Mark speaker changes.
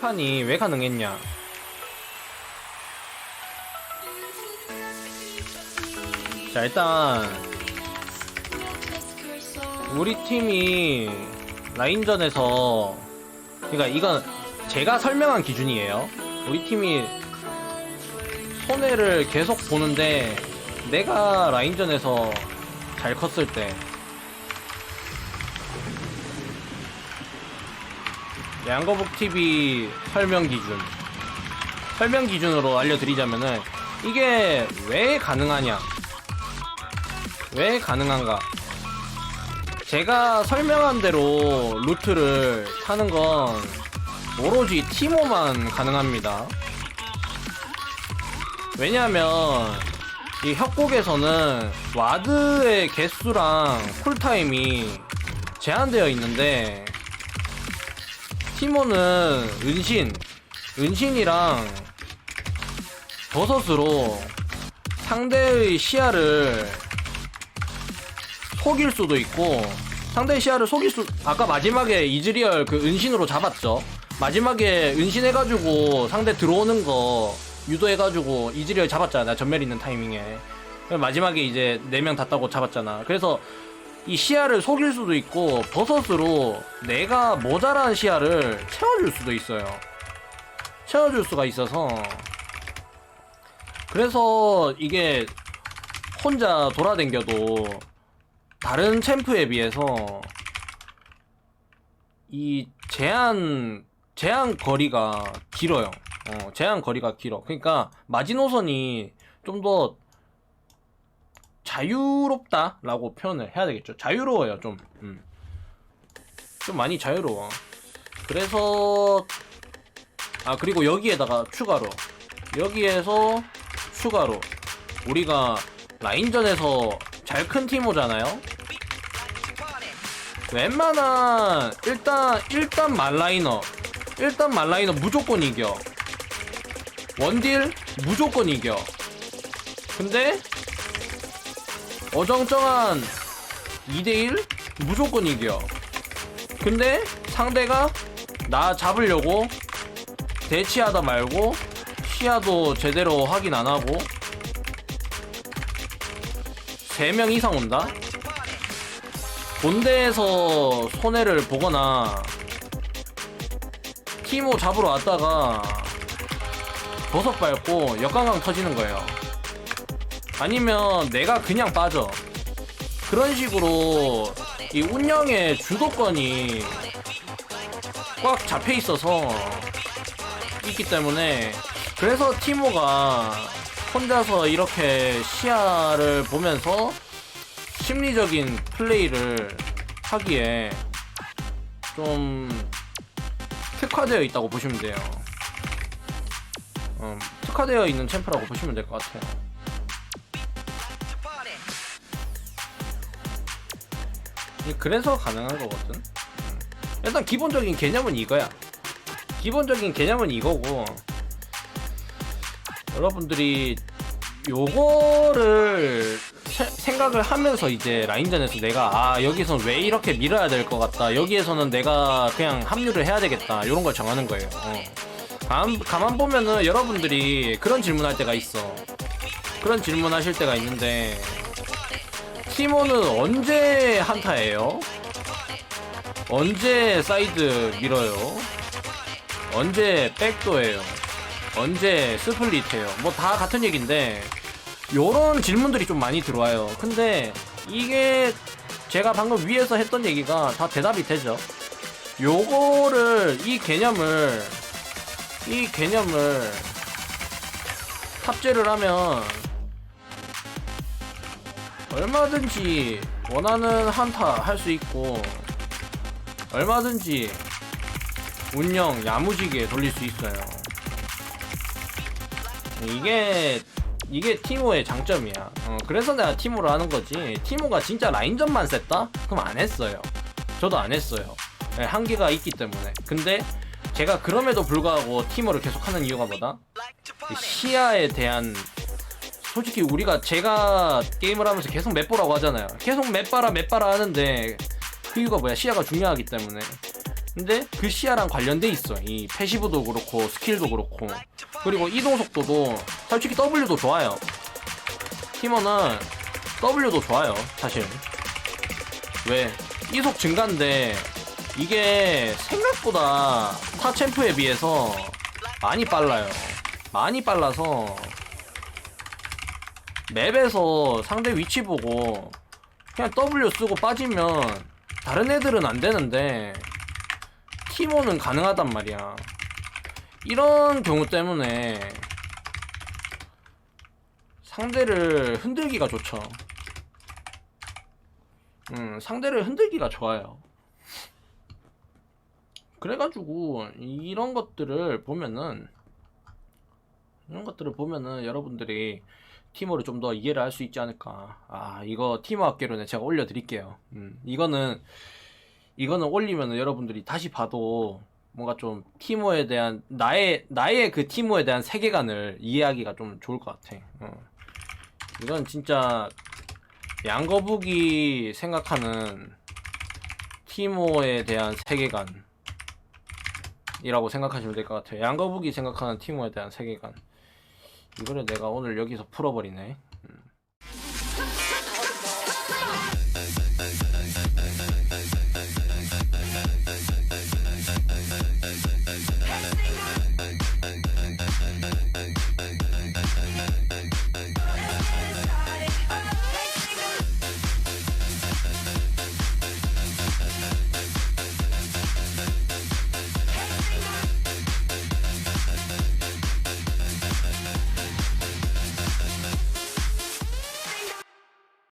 Speaker 1: 판이 왜 가능했냐? 자 일단 우리 팀이 라인전에서 그러니까 이건 제가 설명한 기준이에요. 우리 팀이 손해를 계속 보는데 내가 라인전에서 잘 컸을 때 양거북 TV 설명 기준. 설명 기준으로 알려드리자면은 이게 왜 가능하냐? 왜 가능한가? 제가 설명한 대로 루트를 타는 건 오로지 티모만 가능합니다. 왜냐하면 이 협곡에서는 와드의 개수랑 쿨타임이 제한되어 있는데 티모는 은신, 은신이랑 버섯으로 상대의 시야를 속일 수도 있고 상대의 시야를 속일 수 아까 마지막에 이즈리얼 그 은신으로 잡았죠. 마지막에 은신해가지고 상대 들어오는 거 유도해가지고 이즈리얼 잡았잖아. 전멸 있는 타이밍에. 마지막에 이제 4명 다 따고 잡았잖아. 그래서 이 시야를 속일 수도 있고 버섯으로 내가 모자란 시야를 채워줄 수도 있어요 채워줄 수가 있어서 그래서 이게 혼자 돌아댕겨도 다른 챔프에 비해서 이 제한 제한 거리가 길어요. 어, 제한 거리가 길어. 그러니까 마지노선이 좀더 자유롭다라고 표현을 해야 되겠죠. 자유로워요, 좀. 음. 좀 많이 자유로워. 그래서 아 그리고 여기에다가 추가로 여기에서 추가로 우리가 라인전에서 잘 큰 팀오잖아요. 웬만한 일단 일단 말라이너 일단 말라이너 무조건 이겨 원딜 무조건 이겨 근데 어정쩡한 2대1 무조건 이겨 근데 상대가 나 잡으려고 대치하다 말고 시야도 제대로 확인 안 하고 3명 이상 온다? 본대에서 손해를 보거나 티모 잡으러 왔다가 버섯 밟고 역강강 터지는 거예요. 아니면 내가 그냥 빠져. 그런 식으로 이 운영의 주도권이 꽉 잡혀 있어서 있기 때문에 그래서 티모가 혼자서 이렇게 시야를 보면서 심리적인 플레이를 하기에 좀 특화되어 있다고 보시면 돼요. 음, 특화되어 있는 챔프라고 보시면 될 것 같아요. 그래서 가능한 거거든. 음. 일단 기본적인 개념은 이거야. 기본적인 개념은 이거고 여러분들이 요거를 세- 생각을 하면서 이제 라인전에서 내가 아 여기선 왜 이렇게 밀어야 될 것 같다 여기에서는 내가 그냥 합류를 해야 되겠다 이런 걸 정하는 거예요 어. 가만, 가만 보면은 여러분들이 그런 질문할 때가 있어 그런 질문하실 때가 있는데 티모는 언제 한타예요? 언제 사이드 밀어요? 언제 백도예요? 언제 스플릿해요? 뭐 다 같은 얘기인데 요런 질문들이 좀 많이 들어와요. 근데 이게 제가 방금 위에서 했던 얘기가 다 대답이 되죠. 요거를 이 개념을 이 개념을 탑재를 하면 얼마든지 원하는 한타 할 수 있고 얼마든지 운영 야무지게 돌릴 수 있어요. 이게 이게 티모의 장점이야. 어, 그래서 내가 티모를 하는 거지. 티모가 진짜 라인전만 셌다? 그럼 안 했어요. 저도 안 했어요. 네, 한계가 있기 때문에. 근데 제가 그럼에도 불구하고 티모를 계속 하는 이유가 뭐다? 이 시야에 대한 솔직히 우리가 제가 게임을 하면서 계속 맵보라고 하잖아요. 계속 맵봐라 맵봐라 하는데 그 이유가 뭐야? 시야가 중요하기 때문에. 근데 그 시야랑 관련돼 있어. 이 패시브도 그렇고 스킬도 그렇고 그리고 이동 속도도 솔직히 W도 좋아요. 티머는 W도 좋아요. 사실 왜 이속 증가인데 이게 생각보다 타 챔프에 비해서 많이 빨라요. 많이 빨라서 맵에서 상대 위치 보고 그냥 W 쓰고 빠지면 다른 애들은 안 되는데 티모는 가능하단 말이야. 이런 경우 때문에 상대를 흔들기가 좋죠. 음, 상대를 흔들기가 좋아요. 그래가지고 이런 것들을 보면은 이런 것들을 보면은 여러분들이 티모를 좀 더 이해를 할 수 있지 않을까. 아, 이거 티모 학계로는 제가 올려드릴게요. 음, 이거는, 이거는 올리면은 여러분들이 다시 봐도 뭔가 좀 티모에 대한, 나의, 나의 그 티모에 대한 세계관을 이해하기가 좀 좋을 것 같아. 어. 이건 진짜 양거북이 생각하는 티모에 대한 세계관. 이라고 생각하시면 될 것 같아요. 양거북이 생각하는 티모에 대한 세계관. 이거를 내가 오늘 여기서 풀어버리네. 음.